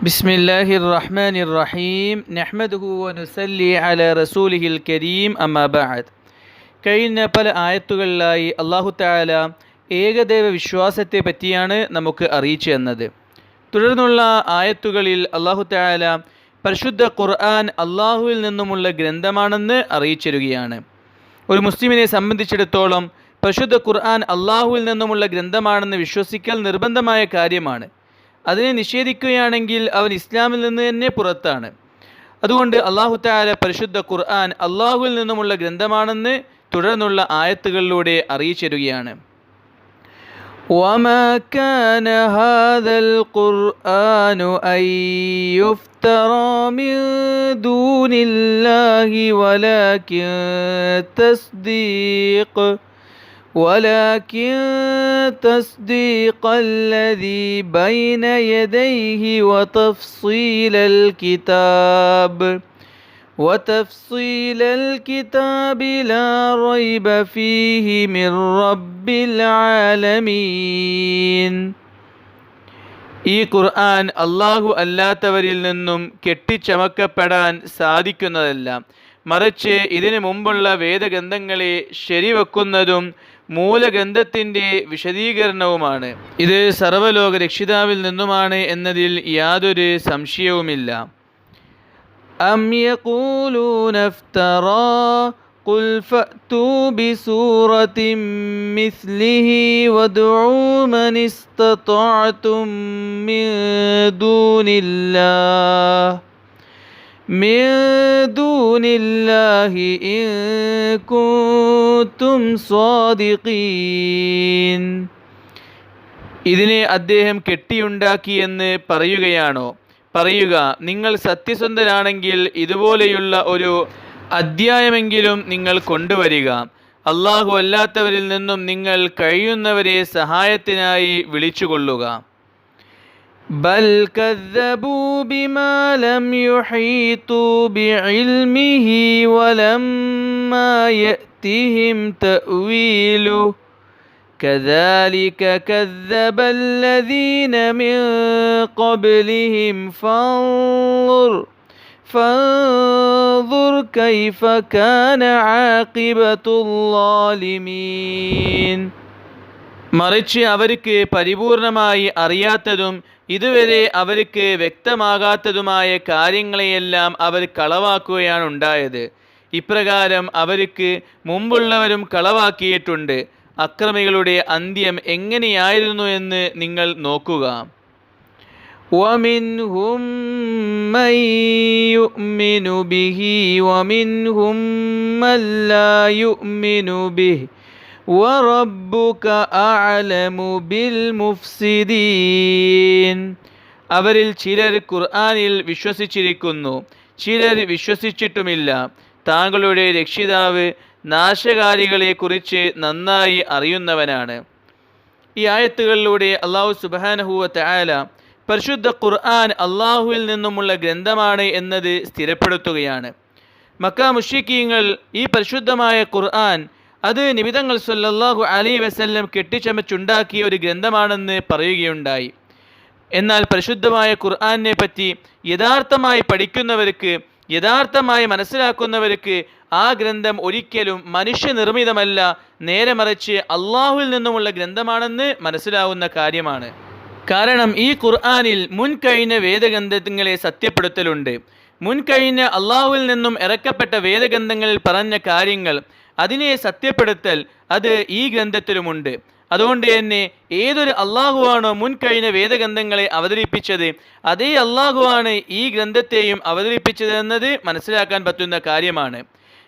بسم الله الرحمن الرحيم نحمده ونسلي على رسوله الكريم أما بعد കഴിഞ്ഞ പല ആയത്തുകളിലായി അള്ളാഹു താല ഏകദൈവ വിശ്വാസത്തെ പറ്റിയാണ് നമുക്ക് അറിയിച്ചു തന്നത് തുടർന്നുള്ള ആയത്തുകളിൽ അള്ളാഹു താല പരിശുദ്ധ ഖുർആൻ അള്ളാഹുവിൽ നിന്നുമുള്ള ഗ്രന്ഥമാണെന്ന് അറിയിച്ചിരുകയാണ് ഒരു മുസ്ലിമിനെ സംബന്ധിച്ചിടത്തോളം പരിശുദ്ധ ഖുർആൻ അള്ളാഹുവിൽ നിന്നുമുള്ള ഗ്രന്ഥമാണെന്ന് വിശ്വസിക്കൽ നിർബന്ധമായ കാര്യമാണ് അതിനെ നിഷേധിക്കുകയാണെങ്കിൽ അവൻ ഇസ്ലാമിൽ നിന്ന് തന്നെ പുറത്താണ് അതുകൊണ്ട് അള്ളാഹു താല പരിശുദ്ധ ഖുർആൻ അള്ളാഹുവിൽ നിന്നുമുള്ള ഗ്രന്ഥമാണെന്ന് തുടർന്നുള്ള ആയത്തുകളിലൂടെ അറിയിച്ചിരുകയാണ് وما كان هذا القرآن أن يفترى من دون الله ولكن تصديق ولكن تصديق الذي بين يديه وتفصيل الكتاب وتفصيل الكتاب لا ريب فيه من رب العالمين ഈ ഖുർആൻ അള്ളാഹു അല്ലാത്തവരിൽ നിന്നും കെട്ടിച്ചമക്കപ്പെടാൻ സാധിക്കുന്നതല്ല മറിച്ച് ഇതിനു മുമ്പുള്ള വേദഗ്രന്ഥങ്ങളെ ശരിവെക്കുന്നതും മൂലഗ്രന്ഥത്തിൻ്റെ വിശദീകരണവുമാണ് ഇത് സർവലോക രക്ഷിതാവിൽ നിന്നുമാണ് എന്നതിൽ യാതൊരു സംശയവുമില്ല أم يقولون افترى قل فأتوا بسورة مثله وادعوا من استطعتم من دون الله من دون الله إن كنتم صادقين ഇതിനെ അദ്ദേഹം കെട്ടിയുണ്ടാക്കിയെന്ന് പറയുകയാണോ പറയുക നിങ്ങൾ സത്യസന്ധരാണെങ്കിൽ ഇതുപോലെയുള്ള ഒരു അധ്യായമെങ്കിലും നിങ്ങൾ കൊണ്ടുവരിക അള്ളാഹു അല്ലാത്തവരിൽ നിന്നും നിങ്ങൾ കഴിയുന്നവരെ സഹായത്തിനായി വിളിച്ചുകൊള്ളുക ബൽ كذبوا بما لم يحيطوا بعلمه ولما يأتهم تأويله كذلك كذب الذين من قبلهم فانظر فانظر كيف كان عاقبة الظالمين മറിച്ച് അവർക്ക് പരിപൂർണമായി അറിയാത്തതും ഇതുവരെ അവർക്ക് വ്യക്തമാകാത്തതുമായ കാര്യങ്ങളെയെല്ലാം അവർ കളവാക്കുകയാണ് ഉണ്ടായത് ഇപ്രകാരം അവർക്ക് മുമ്പുള്ളവരും കളവാക്കിയിട്ടുണ്ട് അക്രമികളുടെ അന്ത്യം എങ്ങനെയായിരുന്നു എന്ന് നിങ്ങൾ നോക്കുക ومنهم من يؤمن به ومنهم من لا يؤمن به വറബ്ബുക അഅലമു ബിൽ മുഫ്സിദീൻ അവരിൽ ചിലർ ഖുർആനിൽ വിശ്വസിച്ചിരിക്കുന്നു. ചിലർ വിശ്വസിച്ചിട്ടുമില്ല. താങ്കളുടെ രക്ഷിതാവ് നാശകാരികളെക്കുറിച്ച് നന്നായി അറിയുന്നവനാണ്. ഈ ആയത്തുകളിലൂടെ അള്ളാഹു സുബാനഹുവ തയാല പരിശുദ്ധ ഖുർആൻ അള്ളാഹുവിൽ നിന്നുമുള്ള ഗ്രന്ഥമാണ് എന്നത് സ്ഥിരപ്പെടുത്തുകയാണ്. മക്ക മുഷിക്കീങ്ങൾ ഈ പരിശുദ്ധമായ ഖുർആൻ അത് നിബിതങ്ങൾ സല്ലല്ലാഹു അലി വസല്ലം കെട്ടിച്ചമച്ചുണ്ടാക്കിയ ഒരു ഗ്രന്ഥമാണെന്ന് പറയുകയുണ്ടായി. എന്നാൽ പരിശുദ്ധമായ ഖുർആാനിനെ പറ്റി യഥാർത്ഥമായി പഠിക്കുന്നവർക്ക് യഥാർത്ഥമായി മനസ്സിലാക്കുന്നവർക്ക് ആ ഗ്രന്ഥം ഒരിക്കലും മനുഷ്യനിർമ്മിതമല്ല നേരെ മറിച്ച് അള്ളാഹുവിൽ നിന്നുമുള്ള ഗ്രന്ഥമാണെന്ന് മനസ്സിലാവുന്ന കാര്യമാണ്. കാരണം ഈ ഖുർആാനിൽ മുൻകഴിഞ്ഞ വേദഗ്രന്ഥങ്ങളെ സത്യപ്പെടുത്തലുണ്ട്. മുൻകഴിഞ്ഞ അള്ളാഹുവിൽ നിന്നും ഇറക്കപ്പെട്ട വേദഗ്രന്ഥങ്ങളിൽ പറഞ്ഞ കാര്യങ്ങൾ അതിനെ സത്യപ്പെടുത്തൽ അത് ഈ ഗ്രന്ഥത്തിലുമുണ്ട്. അതുകൊണ്ട് തന്നെ ഏതൊരു അള്ളാഹുവാണോ മുൻകഴിഞ്ഞ വേദഗ്രന്ഥങ്ങളെ അവതരിപ്പിച്ചത് അതേ അള്ളാഹുവാണ് ഈ ഗ്രന്ഥത്തെയും അവതരിപ്പിച്ചതെന്നത് മനസ്സിലാക്കാൻ പറ്റുന്ന കാര്യമാണ്.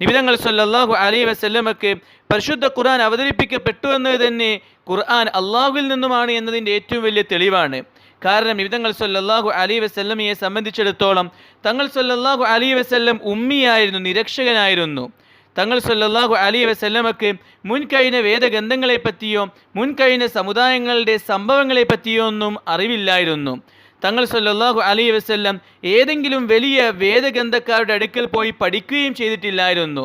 നിബിതങ്ങൾ സല്ലാഹു അലൈഹി വസല്ലമക്ക് പരിശുദ്ധ ഖുർആൻ അവതരിപ്പിക്കപ്പെട്ടു എന്നത് തന്നെ ഖുർആൻ അള്ളാഹുവിൽ നിന്നുമാണ് എന്നതിന്റെ ഏറ്റവും വലിയ തെളിവാണ്. കാരണം നിബിതങ്ങൾ സല്ലാഹു അലൈഹി വസല്ലമയെ സംബന്ധിച്ചിടത്തോളം തങ്ങൾ സല്ലാഹു അലൈഹി വസല്ലം ഉമ്മിയായിരുന്നു നിരക്ഷകനായിരുന്നു. തങ്ങൾ സല്ലല്ലാഹു അലൈഹി വസല്ലമക്ക് മുൻകഴിഞ്ഞ വേദഗ്രന്ഥങ്ങളെപ്പറ്റിയോ മുൻകഴിഞ്ഞ സമുദായങ്ങളുടെ സംഭവങ്ങളെപ്പറ്റിയോ ഒന്നും അറിവില്ലായിരുന്നു. തങ്ങൾ സല്ലാഹു അലി വസല്ലം ഏതെങ്കിലും വലിയ വേദഗ്രന്ഥക്കാരുടെ അടുക്കൽ പോയി പഠിക്കുകയും ചെയ്തിട്ടില്ലായിരുന്നു.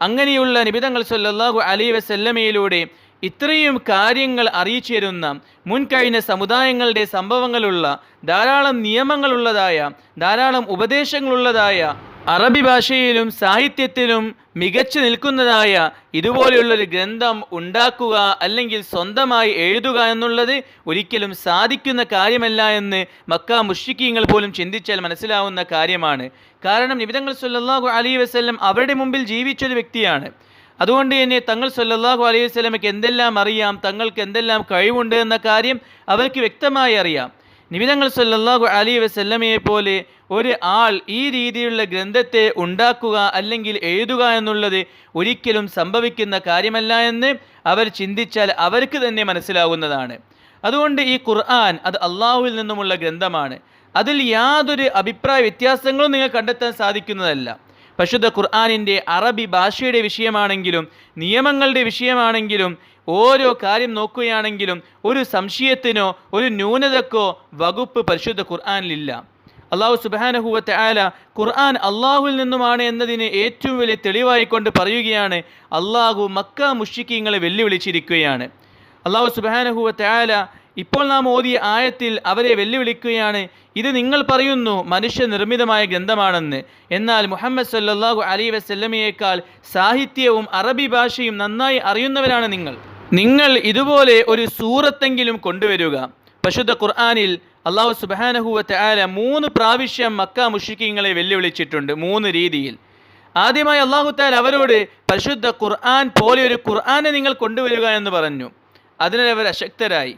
അങ്ങനെയുള്ള നിബിതങ്ങൾ സല്ലാഹു അലി വസല്ലമയിലൂടെ ഇത്രയും കാര്യങ്ങൾ അറിയിച്ചു തരുന്ന മുൻകഴിഞ്ഞ സമുദായങ്ങളുടെ സംഭവങ്ങളുള്ള ധാരാളം നിയമങ്ങളുള്ളതായ ധാരാളം ഉപദേശങ്ങളുള്ളതായ അറബി ഭാഷയിലും സാഹിത്യത്തിലും മികച്ചു നിൽക്കുന്നതായ ഇതുപോലെയുള്ളൊരു ഗ്രന്ഥം ഉണ്ടാക്കുക അല്ലെങ്കിൽ സ്വന്തമായി എഴുതുക എന്നുള്ളത് ഒരിക്കലും സാധിക്കുന്ന കാര്യമല്ല എന്ന് മക്ക മുഷിക്കീങ്ങൾ പോലും ചിന്തിച്ചാൽ മനസ്സിലാവുന്ന കാര്യമാണ്. കാരണം നിബിതങ്ങൾ സല്ലാഹു അലൈഹി വസല്ലം അവരുടെ മുമ്പിൽ ജീവിച്ചൊരു വ്യക്തിയാണ്. അതുകൊണ്ട് തന്നെ തങ്ങൾ സല്ലാഹു അലൈഹി വസ്ലമയ്ക്ക് എന്തെല്ലാം അറിയാം തങ്ങൾക്ക് എന്തെല്ലാം കഴിവുണ്ട് എന്ന കാര്യം അവർക്ക് വ്യക്തമായി അറിയാം. നിബിതങ്ങൾ സല്ലാഹു അലി വസല്ലമയെ പോലെ ഒരു ആൾ ഈ രീതിയിലുള്ള ഗ്രന്ഥത്തെ ഉണ്ടാക്കുക അല്ലെങ്കിൽ എഴുതുക എന്നുള്ളത് ഒരിക്കലും സംഭവിക്കുന്ന കാര്യമല്ല എന്ന് അവർ ചിന്തിച്ചാൽ അവർക്ക് തന്നെ മനസ്സിലാകുന്നതാണ് അതുകൊണ്ട് ഈ ഖുർആൻ അത് അള്ളാഹുവിൽ നിന്നുമുള്ള ഗ്രന്ഥമാണ്. അതിൽ യാതൊരു അഭിപ്രായ വ്യത്യാസങ്ങളും നിങ്ങൾ കണ്ടെത്താൻ സാധിക്കുന്നതല്ല. പരിശുദ്ധ ഖുർആാനിന്റെ അറബി ഭാഷയുടെ വിഷയമാണെങ്കിലും നിയമങ്ങളുടെ വിഷയമാണെങ്കിലും ഓരോ കാര്യം നോക്കുകയാണെങ്കിലും ഒരു സംശയത്തിനോ ഒരു ന്യൂനതക്കോ വകുപ്പ് പരിശുദ്ധ ഖുർആാനിലില്ല. അള്ളാഹു സുബാനഹുവത്തെ ആല ഖുർആൻ അള്ളാഹുവിൽ നിന്നുമാണ് എന്നതിന് ഏറ്റവും വലിയ തെളിവായിക്കൊണ്ട് പറയുകയാണ് അള്ളാഹു മക്ക മുഷിക്കിങ്ങളെ വെല്ലുവിളിച്ചിരിക്കുകയാണ്. അള്ളാഹു സുബാനഹുവത്തെ ആല ഇപ്പോൾ നാം ഓതിയ ആയത്തിൽ അവരെ വെല്ലുവിളിക്കുകയാണ് ഇത് നിങ്ങൾ പറയുന്നു മനുഷ്യ നിർമ്മിതമായ ഗ്രന്ഥമാണെന്ന്. എന്നാൽ മുഹമ്മദ് സല്ലാഹു അലി വസല്ലമയേക്കാൾ സാഹിത്യവും അറബി ഭാഷയും നന്നായി അറിയുന്നവരാണ് നിങ്ങൾ. നിങ്ങൾ ഇതുപോലെ ഒരു സൂറത്തെങ്കിലും കൊണ്ടുവരിക. പശുദ്ധ ഖുർആാനിൽ അള്ളാഹു സുബാനഹുവത്തെ ആല മൂന്ന് പ്രാവശ്യം മക്ക മുഷിക്കിങ്ങളെ വെല്ലുവിളിച്ചിട്ടുണ്ട് മൂന്ന് രീതിയിൽ. ആദ്യമായി അള്ളാഹു താൽ അവരോട് പരിശുദ്ധ ഖുർആൻ പോലെ ഒരു ഖുർആാനെ നിങ്ങൾ കൊണ്ടുവരിക എന്ന് പറഞ്ഞു. അതിനവർ അശക്തരായി.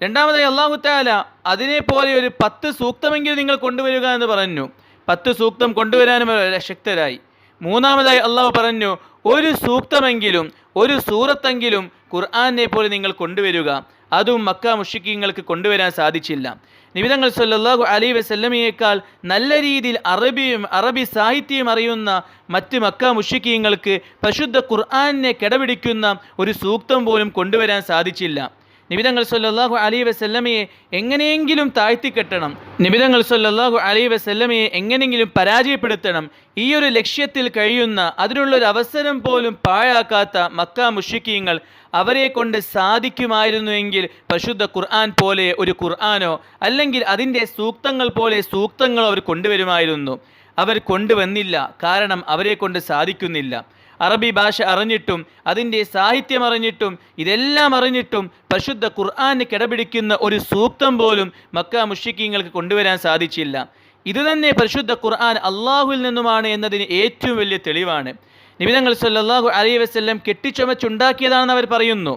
രണ്ടാമതായി അള്ളാഹു താല അതിനെപ്പോലെ ഒരു പത്ത് സൂക്തമെങ്കിലും നിങ്ങൾ കൊണ്ടുവരിക എന്ന് പറഞ്ഞു. പത്ത് സൂക്തം കൊണ്ടുവരാനും ശക്തരായി മൂന്നാമതായി അള്ളാഹു പറഞ്ഞു ഒരു സൂക്തമെങ്കിലും ഒരു സൂറത്തെങ്കിലും ഖുർആാനെ പോലെ നിങ്ങൾ കൊണ്ടുവരിക. അതും മക്ക മുഷിക്കിങ്ങൾക്ക് കൊണ്ടുവരാൻ സാധിച്ചില്ല. നിബിതങ്ങൾ സല്ലാഹു അലി വസല്ലമയേക്കാൾ നല്ല രീതിയിൽ അറബിയും അറബി സാഹിത്യവും അറിയുന്ന മറ്റ് മക്ക മുഷിക്കീങ്ങൾക്ക് പരിശുദ്ധ ഖുർആനെ കിടപിടിക്കുന്ന ഒരു സൂക്തം പോലും കൊണ്ടുവരാൻ സാധിച്ചില്ല. നിബിതങ്ങൾ സല്ലല്ലാഹു അലി വസല്ലമയെ എങ്ങനെയെങ്കിലും താഴ്ത്തിക്കെട്ടണം. നിബിതങ്ങൾ സല്ലല്ലാഹു അലി വസല്ലമയെ എങ്ങനെയെങ്കിലും പരാജയപ്പെടുത്തണം. ഈ ഒരു ലക്ഷ്യത്തിൽ കഴിയുന്ന അതിനുള്ളൊരു അവസരം പോലും പാഴാക്കാത്ത മക്ക മുഷിക്കീങ്ങൾ അവരെ കൊണ്ട് സാധിക്കുമായിരുന്നുവെങ്കിൽ പരിശുദ്ധ ഖുർആൻ പോലെ ഒരു ഖുർആാനോ അല്ലെങ്കിൽ അതിന്റെ സൂക്തങ്ങൾ പോലെ സൂക്തങ്ങളോ അവർ കൊണ്ടുവരുമായിരുന്നു. അവർ കൊണ്ടുവന്നില്ല. കാരണം അവരെ കൊണ്ട് സാധിക്കുന്നില്ല. അറബി ഭാഷ അറിഞ്ഞിട്ടും അതിന്റെ സാഹിത്യം അറിഞ്ഞിട്ടും ഇതെല്ലാം അറിഞ്ഞിട്ടും പരിശുദ്ധ ഖുർആൻ കിടപിടിക്കുന്ന ഒരു സൂക്തം പോലും മക്ക മുഷിക്കിങ്ങൾക്ക് കൊണ്ടുവരാൻ സാധിച്ചില്ല. ഇതുതന്നെ പരിശുദ്ധ ഖുർആൻ അള്ളാഹുവിൽ നിന്നുമാണ് എന്നതിന് ഏറ്റവും വലിയ തെളിവാണ്. നിബിതങ്ങൾ സല്ലാഹു അലൈഹി വസ്ല്ലം കെട്ടിച്ചുമച്ചുണ്ടാക്കിയതാണെന്ന് അവർ പറയുന്നു.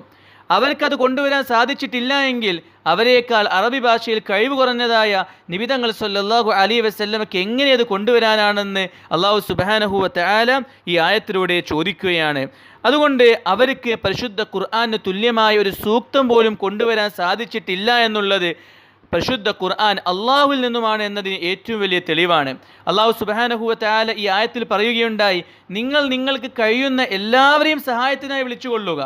അവർക്കത് കൊണ്ടുവരാൻ സാധിച്ചിട്ടില്ല എങ്കിൽ അവരെക്കാൾ അറബി ഭാഷയിൽ കഴിവ് കുറഞ്ഞതായ നിബിതങ്ങൾ സല്ലാഹു അലി വസല്ലമക്ക് എങ്ങനെ അത് കൊണ്ടുവരാനാണെന്ന് അള്ളാഹു സുബാനഹുവത്തെ ആലം ഈ ആയത്തിലൂടെ ചോദിക്കുകയാണ്. അതുകൊണ്ട് അവർക്ക് പരിശുദ്ധ ഖുർആന് തുല്യമായ ഒരു സൂക്തം പോലും കൊണ്ടുവരാൻ സാധിച്ചിട്ടില്ല എന്നുള്ളത് പരിശുദ്ധ ഖുർആൻ അള്ളാഹുവിൽ നിന്നുമാണ് എന്നതിന് ഏറ്റവും വലിയ തെളിവാണ്. അള്ളാഹു സുബാനഹുവത്തെ തആല ഈ ആയത്തിൽ പറയുകയുണ്ടായി നിങ്ങൾ നിങ്ങൾക്ക് കഴിയുന്ന എല്ലാവരെയും സഹായത്തിനായി വിളിച്ചുകൊള്ളുക.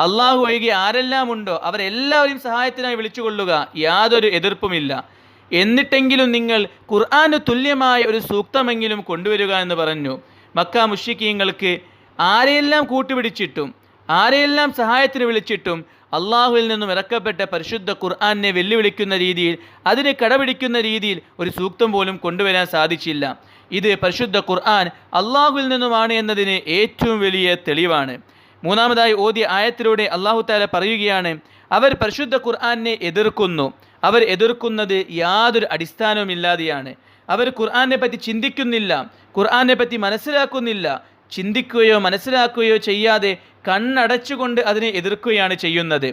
അള്ളാഹു ഒഴികെ ആരെല്ലാം ഉണ്ടോ അവരെല്ലാവരെയും സഹായത്തിനായി വിളിച്ചുകൊള്ളുക. യാതൊരു എതിർപ്പുമില്ല. എന്നിട്ടെങ്കിലും നിങ്ങൾ ഖുർആന് തുല്യമായ ഒരു സൂക്തമെങ്കിലും കൊണ്ടുവരിക എന്ന് പറഞ്ഞു. മക്ക മുഷിക്കീങ്ങൾക്ക് ആരെയെല്ലാം കൂട്ടുപിടിച്ചിട്ടും ആരെയെല്ലാം സഹായത്തിന് വിളിച്ചിട്ടും അള്ളാഹുവിൽ നിന്നും ഇറക്കപ്പെട്ട പരിശുദ്ധ ഖുർആാനെ വെല്ലുവിളിക്കുന്ന രീതിയിൽ അതിനെ കടപിടിക്കുന്ന രീതിയിൽ ഒരു സൂക്തം പോലും കൊണ്ടുവരാൻ സാധിച്ചില്ല. ഇത് പരിശുദ്ധ ഖുർആൻ അള്ളാഹുവിൽ നിന്നുമാണ് എന്നതിന് ഏറ്റവും വലിയ തെളിവാണ്. മൂന്നാമതായി ഓതിയ ആയത്തിലൂടെ അള്ളാഹു താല പറയുകയാണ് അവർ പരിശുദ്ധ ഖുർആാനെ എതിർക്കുന്നു. അവർ എതിർക്കുന്നത് യാതൊരു അടിസ്ഥാനവുമില്ലാതെയാണ് അവർ ഖുർആാനെ പറ്റി ചിന്തിക്കുന്നില്ല ഖുർആാനെ പറ്റി മനസ്സിലാക്കുന്നില്ല. ചിന്തിക്കുകയോ മനസ്സിലാക്കുകയോ ചെയ്യാതെ കണ്ണടച്ചുകൊണ്ട് അതിനെ എതിർക്കുകയാണ് ചെയ്യുന്നത്.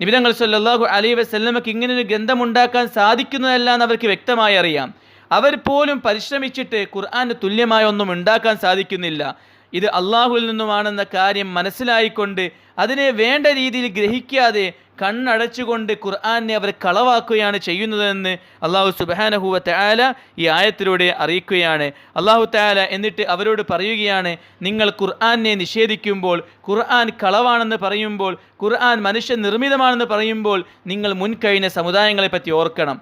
നിബിതങ്ങൾ സല്ലാഹു അലൈഹി വസ്ല്ലമക്ക് ഇങ്ങനൊരു ഗ്രന്ഥമുണ്ടാക്കാൻ സാധിക്കുന്നതല്ല എന്ന് അവർക്ക് വ്യക്തമായി അറിയാം. അവർ പോലും പരിശ്രമിച്ചിട്ട് ഖുർആന് തുല്യമായ ഒന്നും ഉണ്ടാക്കാൻ സാധിക്കുന്നില്ല. ഇത് അള്ളാഹുവിൽ നിന്നുമാണെന്ന കാര്യം മനസ്സിലായിക്കൊണ്ട് അതിനെ വേണ്ട രീതിയിൽ ഗ്രഹിക്കാതെ കണ്ണടച്ചുകൊണ്ട് ഖുർആാനെ അവർ കളവാക്കുകയാണ് ചെയ്യുന്നതെന്ന് അള്ളാഹു സുബാനഹുവ തയാല ഈ ആയത്തിലൂടെ അറിയിക്കുകയാണ്. അള്ളാഹു തയാല എന്നിട്ട് അവരോട് പറയുകയാണ് നിങ്ങൾ ഖുർആാനെ നിഷേധിക്കുമ്പോൾ ഖുർആൻ കളവാണെന്ന് പറയുമ്പോൾ ഖുർആൻ മനുഷ്യ നിർമ്മിതമാണെന്ന് പറയുമ്പോൾ നിങ്ങൾ മുൻകഴിഞ്ഞ സമുദായങ്ങളെ പറ്റി ഓർക്കണം.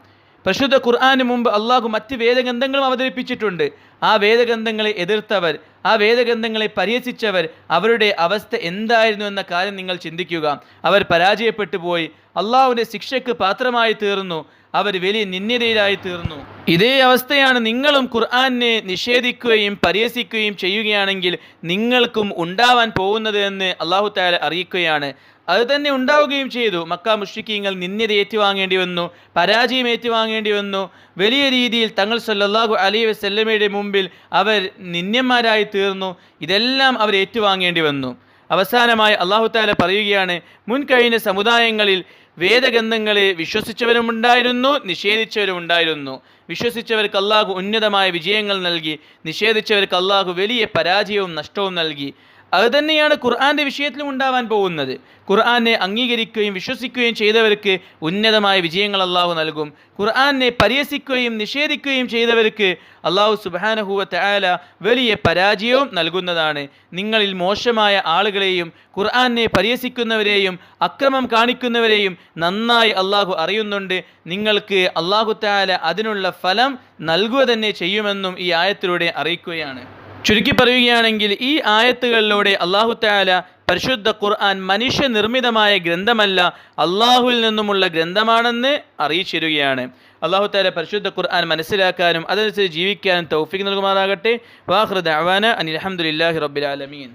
പരിശുദ്ധ ഖുർആാന് മുമ്പ് അള്ളാഹു മറ്റ് വേദഗ്രന്ഥങ്ങളും അവതരിപ്പിച്ചിട്ടുണ്ട്. ആ വേദഗ്രന്ഥങ്ങളെ എതിർത്തവർ ആ വേദഗ്രന്ഥങ്ങളെ പരിഹസിച്ചവർ അവരുടെ അവസ്ഥ എന്തായിരുന്നു എന്ന കാര്യം നിങ്ങൾ ചിന്തിക്കുക. അവർ പരാജയപ്പെട്ടു പോയി. അള്ളാഹുവിന്റെ ശിക്ഷയ്ക്ക് പാത്രമായി തീർന്നു. അവർ വലിയ നിന്ദ്യതയിലായി തീർന്നു. ഇതേ അവസ്ഥയാണ് നിങ്ങളും ഖുർആനെ നിഷേധിക്കുകയും പരിഹസിക്കുകയും ചെയ്യുകയാണെങ്കിൽ നിങ്ങൾക്കും ഉണ്ടാവാൻ പോകുന്നത് എന്ന് അള്ളാഹു താല അറിയിക്കുകയാണ്. അത് തന്നെ ഉണ്ടാവുകയും ചെയ്തു. മക്ക മുഷിക്കിങ്ങൾ നിന്ദ്യത ഏറ്റുവാങ്ങേണ്ടി വന്നു പരാജയം ഏറ്റുവാങ്ങേണ്ടി വന്നു. വലിയ രീതിയിൽ തങ്ങൾ സല്ലാഹു അലൈഹി വസല്ലമയുടെ മുമ്പിൽ അവർ നിന്യന്മാരായി തീർന്നു. ഇതെല്ലാം അവർ ഏറ്റുവാങ്ങേണ്ടി വന്നു. അവസാനമായി അള്ളാഹു താല പറയുകയാണ് മുൻകഴിഞ്ഞ സമുദായങ്ങളിൽ വേദഗ്രന്ഥങ്ങളെ വിശ്വസിച്ചവരുമുണ്ടായിരുന്നു നിഷേധിച്ചവരുമുണ്ടായിരുന്നു. വിശ്വസിച്ചവർക്ക് അല്ലാഹു ഉന്നതമായ വിജയങ്ങൾ നൽകി നിഷേധിച്ചവർക്ക് അല്ലാഹു വലിയ പരാജയവും നഷ്ടവും നൽകി. അത് തന്നെയാണ് ഖുർആന്റെ വിഷയത്തിലും ഉണ്ടാവാൻ പോകുന്നത്. ഖുർആാനെ അംഗീകരിക്കുകയും വിശ്വസിക്കുകയും ചെയ്തവർക്ക് ഉന്നതമായ വിജയങ്ങൾ അള്ളാഹു നൽകും. ഖുർആാനെ പരിഹസിക്കുകയും നിഷേധിക്കുകയും ചെയ്തവർക്ക് അള്ളാഹു സുബാനഹുവ തയാല വലിയ പരാജയവും നൽകുന്നതാണ്. നിങ്ങളിൽ മോശമായ ആളുകളെയും ഖുർആാനെ പരിഹസിക്കുന്നവരെയും അക്രമം കാണിക്കുന്നവരെയും നന്നായി അള്ളാഹു അറിയുന്നുണ്ട്. നിങ്ങൾക്ക് അള്ളാഹു തയാല അതിനുള്ള ഫലം നൽകുക തന്നെ ചെയ്യുമെന്നും ഈ ആയത്തിലൂടെ അറിയിക്കുകയാണ്. ചുരുക്കി പറയുകയാണെങ്കിൽ ഈ ആയത്തുകളിലൂടെ അള്ളാഹു താല പരിശുദ്ധ ഖുർആൻ മനുഷ്യനിർമ്മിതമായ ഗ്രന്ഥമല്ല അള്ളാഹുവിൽ നിന്നുമുള്ള ഗ്രന്ഥമാണെന്ന് അറിയിച്ചിരുകയാണ്. അള്ളാഹു താല പരിശുദ്ധ ഖുർആൻ മനസ്സിലാക്കാനും അതനുസരിച്ച് ജീവിക്കാനും തൗഫിക് നൽകുമാറാകട്ടെ. വാഹൃദ് അവാന അനിൽ അഹമ്മദില്ലാഹി റബ്ബിൽ ആലമീൻ.